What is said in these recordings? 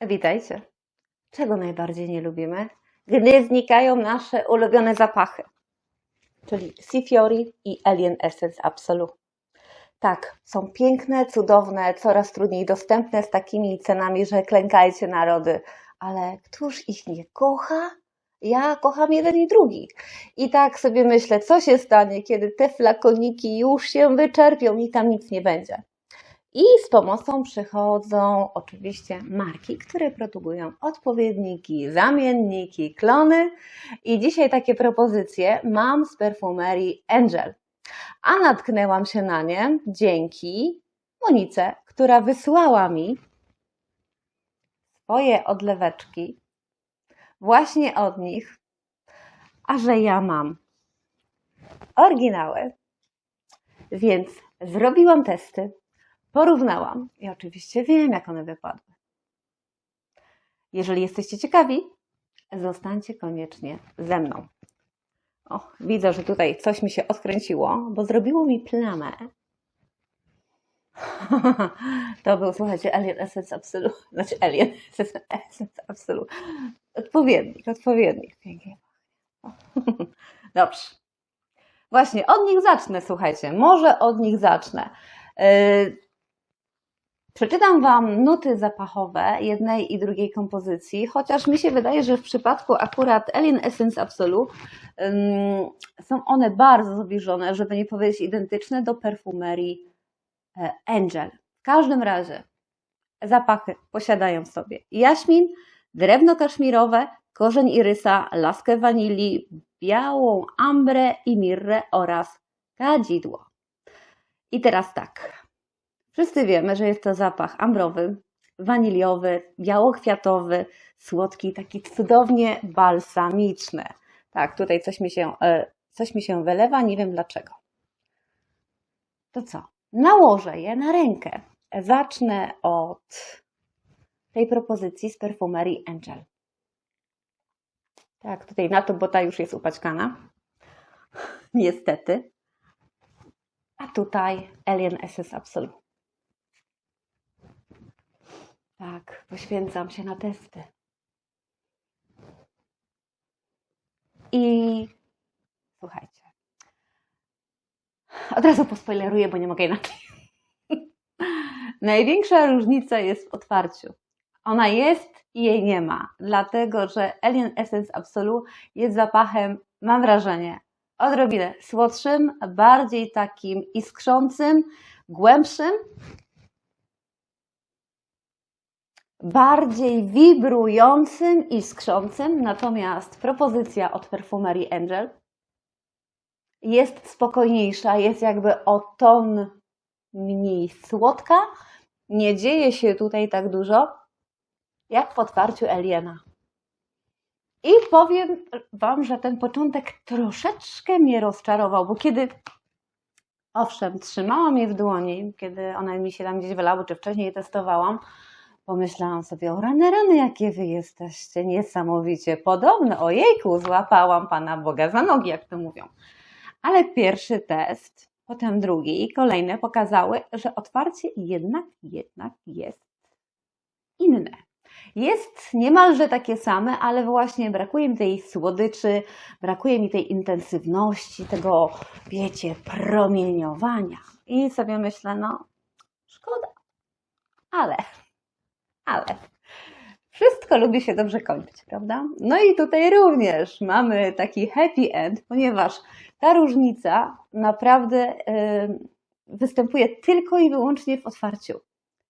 Witajcie. Czego najbardziej nie lubimy? Gdy znikają nasze ulubione zapachy, czyli Sea Fiori i Alien Essence Absolute. Tak, są piękne, cudowne, coraz trudniej dostępne z takimi cenami, że klękajcie narody. Ale któż ich nie kocha? Ja kocham jeden i drugi. I tak sobie myślę, co się stanie, kiedy te flakoniki już się wyczerpią i tam nic nie będzie. I z pomocą przychodzą oczywiście marki, które produkują odpowiedniki, zamienniki, klony. I dzisiaj takie propozycje mam z perfumerii Angel. A natknęłam się na nie dzięki Monice, która wysłała mi swoje odleweczki właśnie od nich, a że ja mam oryginały, więc zrobiłam testy, porównałam i oczywiście wiem, jak one wypadły. Jeżeli jesteście ciekawi, zostańcie koniecznie ze mną. O, widzę, że tutaj coś mi się odkręciło, bo zrobiło mi plamę. To był, słuchajcie, Alien Essence Absolute. Znaczy Alien Essence Absolute. Odpowiednik, odpowiednik. Pięknie. Dobrze. Właśnie, od nich zacznę, słuchajcie. Może od nich zacznę. Yy, Przeczytam Wam nuty zapachowe jednej i drugiej kompozycji, chociaż mi się wydaje, że w przypadku akurat Alien Essence Absolute ym, są one bardzo zbliżone, żeby nie powiedzieć identyczne do perfumerii Angel. W każdym razie zapachy posiadają w sobie jaśmin, drewno kaszmirowe, korzeń irysa, laskę wanilii, białą ambrę i mirrę oraz kadzidło. I teraz tak. Wszyscy wiemy, że jest to zapach ambrowy, waniliowy, białokwiatowy, słodki, taki cudownie balsamiczny. Tak, tutaj coś mi się, e, coś mi się wylewa, nie wiem dlaczego. To co? Nałożę je na rękę. Zacznę od tej propozycji z perfumerii Angel. Tak, tutaj na to, bo ta już jest upaćkana. Niestety. A tutaj Alien Essence Absolute. Tak, poświęcam się na testy. I słuchajcie. Od razu pospoileruję, bo nie mogę inaczej. Największa różnica jest w otwarciu. Ona jest i jej nie ma, dlatego że Alien Essence Absolute jest zapachem, mam wrażenie, odrobinę słodszym, bardziej takim iskrzącym, głębszym, bardziej wibrującym i skrzącym, natomiast propozycja od perfumerii Angel jest spokojniejsza, jest jakby o ton mniej słodka. Nie dzieje się tutaj tak dużo, jak w otwarciu Aliena. I powiem Wam, że ten początek troszeczkę mnie rozczarował, bo kiedy, owszem, trzymałam je w dłoni, kiedy one mi się tam gdzieś wylały, czy wcześniej je testowałam, Pomyślałam sobie, o rany, rany, jakie wy jesteście, niesamowicie podobne. Ojejku, złapałam Pana Boga za nogi, jak to mówią. Ale pierwszy test, potem drugi i kolejne pokazały, że otwarcie jednak, jednak jest inne. Jest niemalże takie same, ale właśnie brakuje mi tej słodyczy, brakuje mi tej intensywności, tego, wiecie, promieniowania. I sobie myślę, no, szkoda, ale ale wszystko lubi się dobrze kończyć, prawda? No i tutaj również mamy taki happy end, ponieważ ta różnica naprawdę yy, występuje tylko i wyłącznie w otwarciu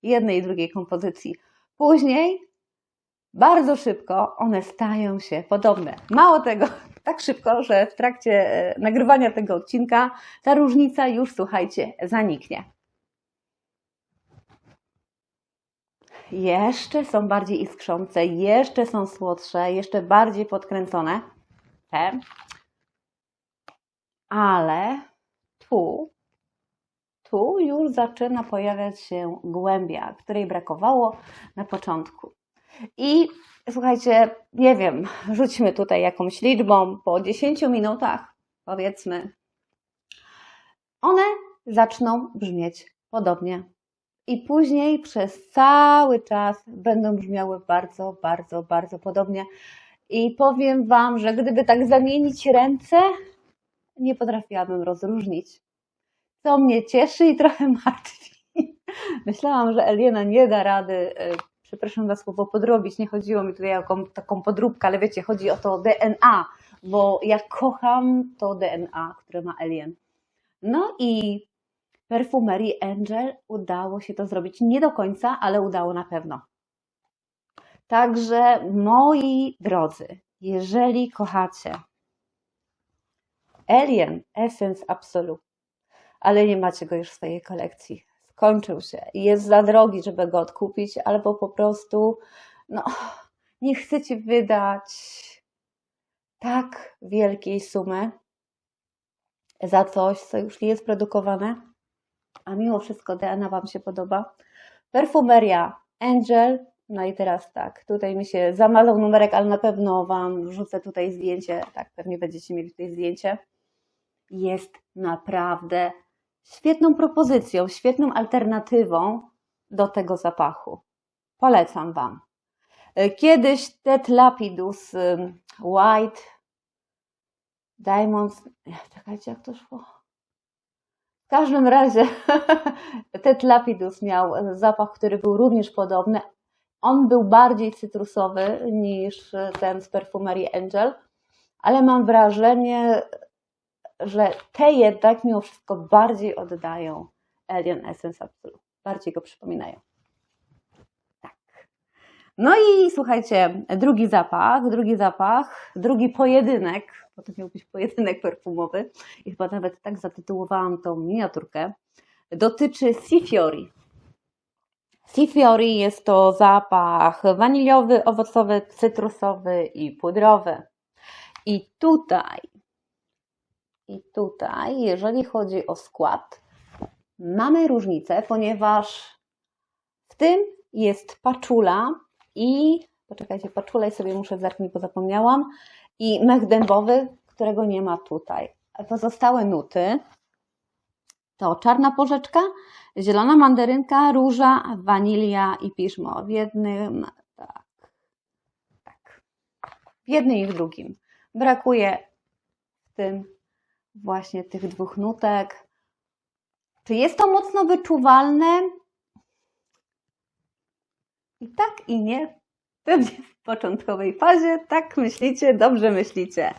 jednej i drugiej kompozycji. Później bardzo szybko one stają się podobne. Mało tego, tak szybko, że w trakcie e, nagrywania tego odcinka ta różnica już, słuchajcie, zaniknie. Jeszcze są bardziej iskrzące, jeszcze są słodsze, jeszcze bardziej podkręcone. Te. Ale tu, tu już zaczyna pojawiać się głębia, której brakowało na początku. I słuchajcie, nie wiem, rzućmy tutaj jakąś liczbą po 10 minutach, powiedzmy, one zaczną brzmieć podobnie. I później przez cały czas będą brzmiały bardzo, bardzo, bardzo podobnie. I powiem Wam, że gdyby tak zamienić ręce, nie potrafiłabym rozróżnić. Co mnie cieszy i trochę martwi. Myślałam, że Eliena nie da rady, e, przepraszam za słowo, podrobić. Nie chodziło mi tutaj o taką, podróbkę, ale wiecie, chodzi o to DNA, bo ja kocham to DNA, które ma Alien. No i perfumerii Angel udało się to zrobić. Nie do końca, ale udało na pewno. Także moi drodzy, jeżeli kochacie Alien Essence Absolute, ale nie macie go już w swojej kolekcji, skończył się jest za drogi, żeby go odkupić, albo po prostu no, nie chcecie wydać tak wielkiej sumy za coś, co już nie jest produkowane, a mimo wszystko DNA Wam się podoba. Perfumeria Angel. No i teraz tak, tutaj mi się zamalał numerek, ale na pewno Wam wrzucę tutaj zdjęcie. Tak, pewnie będziecie mieli tutaj zdjęcie. Jest naprawdę świetną propozycją, świetną alternatywą do tego zapachu. Polecam Wam. Kiedyś Ted Lapidus ym, White Diamonds. Czekajcie, jak to szło. W każdym razie Ted Lapidus miał zapach, który był również podobny. On był bardziej cytrusowy niż ten z perfumerii Angel, ale mam wrażenie, że te jednak mimo wszystko bardziej oddają Alien Essence Absolute. Bardziej go przypominają. Tak. No i słuchajcie, drugi zapach, drugi zapach, drugi pojedynek, to miał być pojedynek perfumowy i chyba nawet tak zatytułowałam tą miniaturkę, dotyczy Sea Fiori. Sea Fiori jest to zapach waniliowy, owocowy, cytrusowy i pudrowy. I tutaj i tutaj, jeżeli chodzi o skład, mamy różnicę, ponieważ w tym jest paczula i, poczekajcie, paczulę sobie muszę zerknąć, bo zapomniałam, i mech dębowy, którego nie ma tutaj. Pozostałe nuty to czarna porzeczka, zielona mandarynka, róża, wanilia i piżmo. W jednym, tak, tak, w jednym i w drugim. Brakuje w tym właśnie tych dwóch nutek. Czy jest to mocno wyczuwalne? I tak, i nie. Pewnie w początkowej fazie, tak myślicie, dobrze myślicie.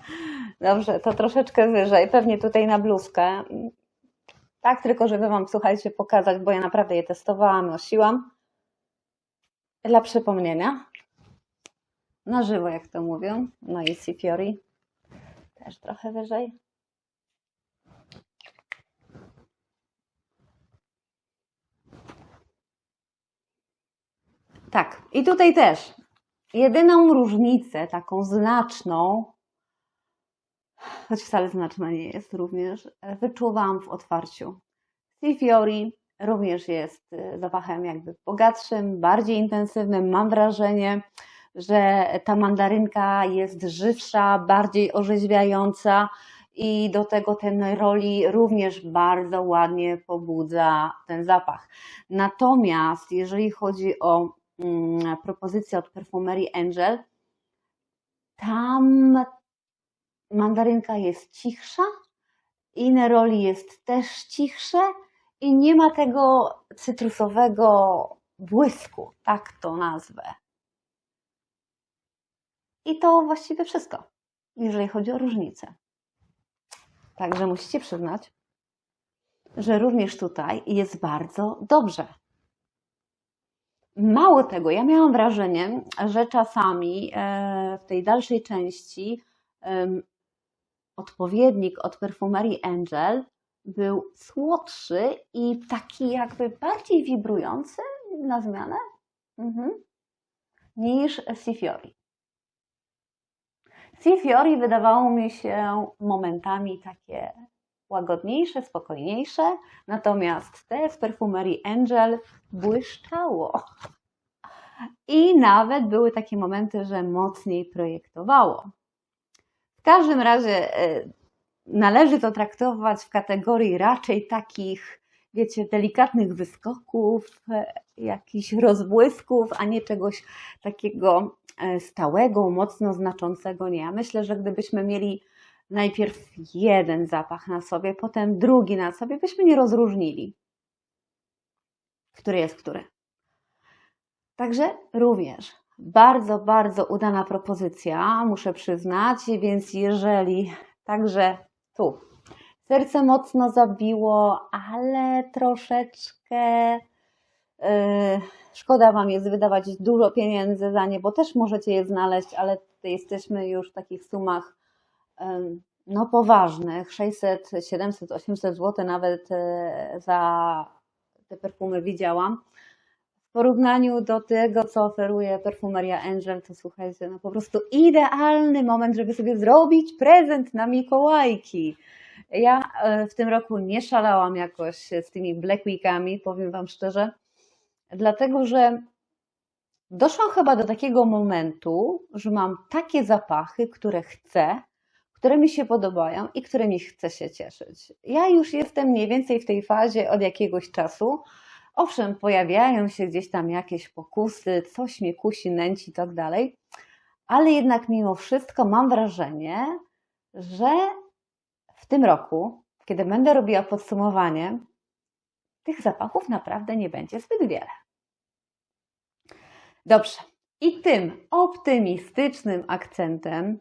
Dobrze, to troszeczkę wyżej, pewnie tutaj na bluzkę. Tak, tylko żeby Wam, słuchajcie, pokazać, bo ja naprawdę je testowałam, nosiłam. Dla przypomnienia. Na żywo, jak to mówią. No i Sifiori. Też trochę wyżej. Tak, i tutaj też. Jedyną różnicę, taką znaczną, choć wcale znaczna nie jest również, wyczuwam w otwarciu. Sea Fiori również jest y, zapachem jakby bogatszym, bardziej intensywnym. Mam wrażenie, że ta mandarynka jest żywsza, bardziej orzeźwiająca i do tego ten roli również bardzo ładnie pobudza ten zapach. Natomiast jeżeli chodzi o propozycja od perfumerii Angel. Tam mandarynka jest cichsza i Neroli jest też cichsze i nie ma tego cytrusowego błysku, tak to nazwę. I to właściwie wszystko, jeżeli chodzi o różnicę. Także musicie przyznać, że również tutaj jest bardzo dobrze. Mało tego, ja miałam wrażenie, że czasami e, w tej dalszej części odpowiednik od perfumerii Angel był słodszy i taki jakby bardziej wibrujący na zmianę mhm. niż Sifiori. Sifiori wydawało mi się momentami takie łagodniejsze, spokojniejsze, natomiast te z perfumerii Angel błyszczało. I nawet były takie momenty, że mocniej projektowało. W każdym razie e, należy to traktować w kategorii raczej takich wiecie, delikatnych wyskoków, e, jakichś rozbłysków, a nie czegoś takiego e, stałego, mocno znaczącego. Nie. Ja myślę, że gdybyśmy mieli najpierw jeden zapach na sobie, potem drugi na sobie, byśmy nie rozróżnili, który jest który. Także również bardzo, bardzo udana propozycja, muszę przyznać, więc jeżeli także tu. Serce mocno zabiło, ale troszeczkę yy, szkoda Wam jest wydawać dużo pieniędzy za nie, bo też możecie je znaleźć, ale jesteśmy już w takich sumach no poważnych, 600, 700, 800 zł nawet yy, za te perfumy widziałam. W porównaniu do tego, co oferuje perfumeria Angel, to słuchajcie, no po prostu idealny moment, żeby sobie zrobić prezent na Mikołajki. Ja e, w tym roku nie szalałam jakoś z tymi Black Weekami, powiem Wam szczerze, dlatego że doszłam chyba do takiego momentu, że mam takie zapachy, które chcę, które mi się podobają i którymi chcę się cieszyć. Ja już jestem mniej więcej w tej fazie od jakiegoś czasu. Owszem, pojawiają się gdzieś tam jakieś pokusy, coś mnie kusi, nęci i tak dalej, ale jednak mimo wszystko mam wrażenie, że w tym roku, kiedy będę robiła podsumowanie, tych zapachów naprawdę nie będzie zbyt wiele. Dobrze. I tym optymistycznym akcentem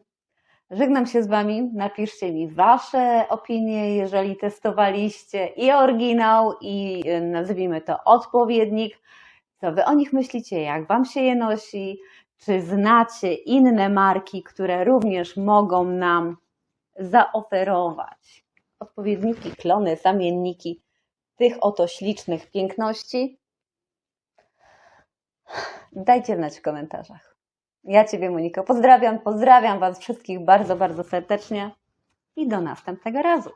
żegnam się z Wami. Napiszcie mi Wasze opinie, jeżeli testowaliście i oryginał, i y, nazwijmy to odpowiednik. Co Wy o nich myślicie? Jak Wam się je nosi? Czy znacie inne marki, które również mogą nam zaoferować odpowiedniki, klony, zamienniki tych oto ślicznych piękności? Dajcie znać w komentarzach. Ja Ciebie, Moniko, pozdrawiam, pozdrawiam Was wszystkich bardzo, bardzo serdecznie i do następnego razu.